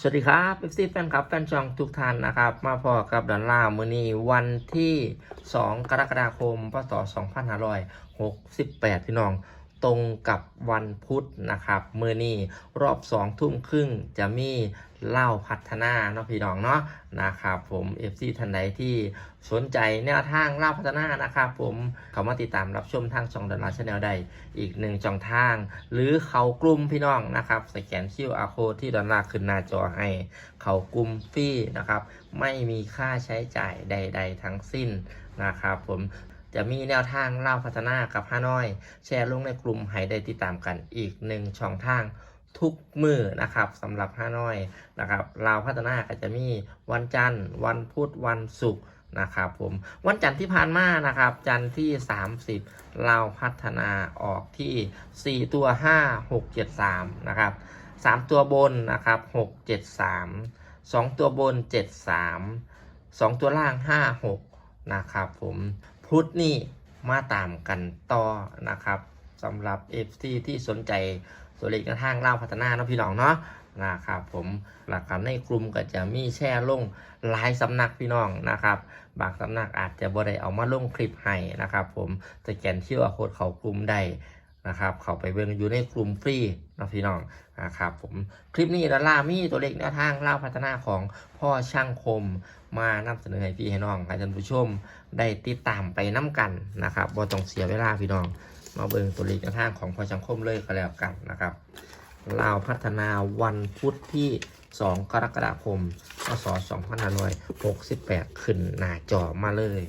สวัสดีครับเอฟซีแฟนคลับ แฟนช่องทุกท่านนะครับ มาพอกับดอลลาร์มือนีวันที่ 2 กรกฎาคม พศ 2568 พี่น้อง ตรงกับวันพุธนะครับมือนี้รอบ2ทุ่มครึ่งจะมีเล่าพัฒนาเนาะพี่น้องเนาะนะครับผม FC ท่านใดที่สนใจแนวทางเล่าพัฒนานะครับผมเขามาติดตามรับชมทางช่องดอลลาร์ชาแนลได้อีกหนึ่งช่องทาง หรือเขากลุ่มพี่น้องนะครับสแกนคิวอาโคที่ดอลลาร์ขึ้นหน้าจอให้ เขากลุ่มฟรีนะครับ ไม่มีค่าใช้จ่ายใด ๆ ทั้งสิ้นนะครับผม จะมีแนวทางเล่าพัฒนากับฮานอย แชร์ลงในกลุ่มให้ได้ติดตามกันอีกหนึ่งช่องทางทุกมือนะครับสำหรับฮานอยนะครับลาวพัฒนาก็จะมีวันจันทร์ วันพุธวันศุกร์นะครับผมวันจันทร์ที่ผ่านมานะครับ จันทร์ที่ 30ลาพัฒนาออกที่ 4 ตัว 5 6 7 3นะครับ3 ตัวบนนะครับ6 7 3 2 ตัวบน 7 3 2 ตัวล่าง 5 6นะครับผม พุธนี่มาตามกันต่อนะครับสำหรับ FT ที่สนใจตัวเลขกระทางเล่าพัฒนาเนาะพี่น้องเนาะนะครับผมหลักการในกลุ่มก็จะมีแช่ลงหลายสำนักพี่น้องนะครับ บางสำนักอาจจะบ่ได้เอามาลงคลิปให้นะครับ ผมสแกนที่ว่าโคดเขากลุ่มได้ นะครับ เขาไปเบิ่งอยู่ในกลุ่มฟรีนะพี่น้องนะครับผมคลิปนี้ดารามีตัวเลขแนวทางเล่าพัฒนาของพ่อช่างคมมานำเสนอให้พี่ให้น้องให้ท่านผู้ชมได้ติดตามไปน้ำกันนะครับบ่ต้องเสียเวลาพี่น้อง มาเบิ่งตัวเลขแนวทางของพ่อช่างคมเลยก็แล้วกันนะครับลาวพัฒนาวันพุธที่ 2 กรกฎาคมพศ2568 ขึ้นหน้าจอมาเลย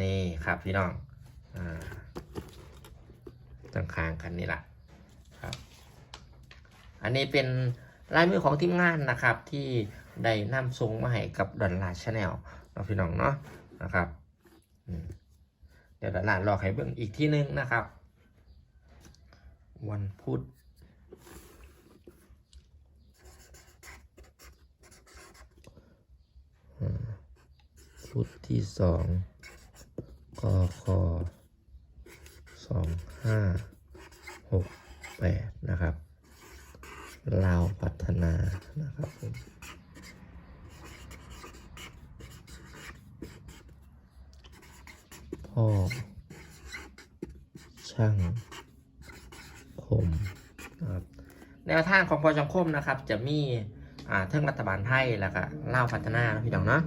นี่ครับพี่น้อง อ่า ตั้งคางกันนี่แหละครับ อันนี้เป็นลายมือของทีมงานนะครับที่ได้นำทรงมาให้กับดอลลาชาแนลเราะพี่น้องเนาะนะครับเดี๋ยวดอลลาร์รอให้เบิ่งอีกที่นึงนะครับ วันพุธพุธที่สองกคสองห้า หกแปดนะครับลาวพัฒนานะครับผมพ่อช่างคมนะครับแนวทางของพอสังคมนะครับ จะมีอ่าเทิงรัฐบาลไทยแล้วก็ลาวพัฒนานะพี่น้องเนาะ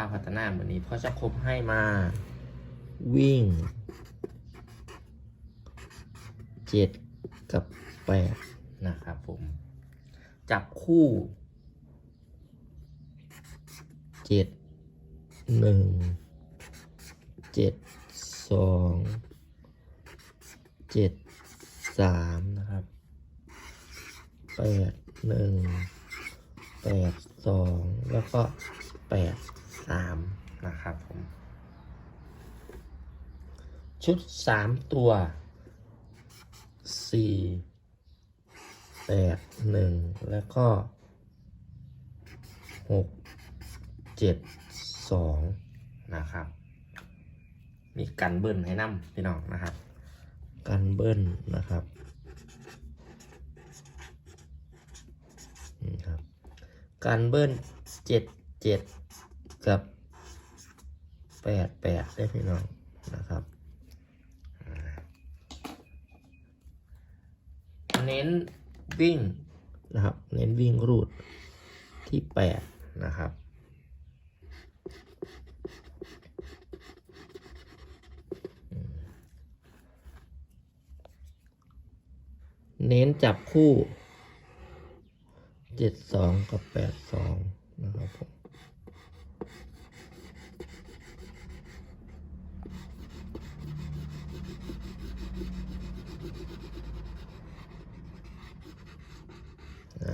อ่าลาวพัฒนาเหมือนนี้พอสังคมให้มา วิ่งเจ็ดกับแปดนะครับผม จับคู่เจ็ดหนึ่งเจ็ดสองเจ็ดสามนะครับแปดหนึ่งแปดสองแล้วก็แปด สามนะครับผม ชุดสามตัวสี่แปดหนึ่งแล้วก็หกเจ็ดสองนะครับ มีกันเบิ้ลให้นำพี่น้องนะครับ กันเบิ้ลนะครับนี่ครับ กันเบิ้ลเจ็ดเจ็ด กับแปดแปดได้พี่น้องนะครับเน้นวิ่งนะครับ เน้นวิ่งรูดที่แปดนะครับเน้นจับคู่เจ็ดสองกับแปดสองนะครับผม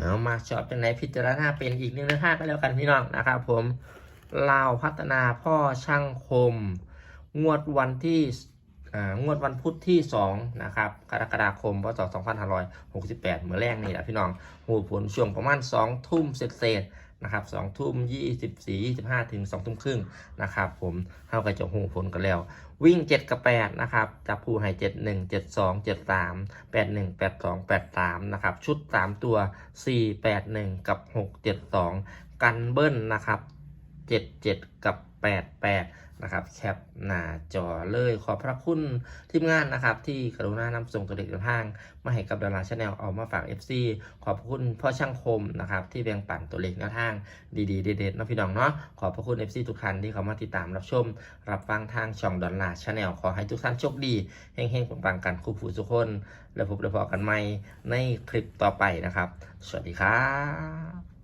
เอามาชอบเป็นไหนพิจารณาเป็นอีกหนึ่งนะท่าก็แล้วกันพี่น้องนะครับผมลาวพัฒนาพ่อช่างคม งวดวันที่งวดวันพุธที่2นะครับกรกฎาคมพศ2568เมื่อแรกนี่แหละพี่น้องหูผลช่วงประมาณ 2 ทุ่มเศษ นะครับสองทุ่มยี่สิบสี่ยี่สิบห้าถึงสองทุ่มครึ่งนะครับผมเข้ากับจะหูผลกันแล้ว วิ่งเจ็ดกับแปดนะครับจับผู้ให้เจ็ดหนึ่งเจ็ดสองเจ็ดสามแปดหนึ่งแปดสองแปดสามนะครับชุดสามตัวสี่แปดหนึ่งกับหกเจ็ดสองกันเบิ้ลนะครับเจ็ดเจ็ดกับแปดแปด นะครับแคปหน้าจอเลยขอบพระคุณทีมงานนะครับที่กรุณานำส่งกระเด็กกระทั่งมาให้กับดาราชาแนลเอามาฝาก FC ขอบคุณพ่อช่างคมนะครับที่แบ่งปันตัวเลขแนวทางดีๆเด็ดๆนะพี่น้องเนาะขอบพระคุณ FC ทุกท่านที่เข้ามาติดตามรับชม รับฟังทางช่องดอนลาชาแนลขอให้ทุกท่านโชคดีเฮงๆปังๆกันคู่ผู้ทุกคน แล้วพบแล้วพอกันใหม่ในคลิปต่อไปนะครับ สวัสดีครับ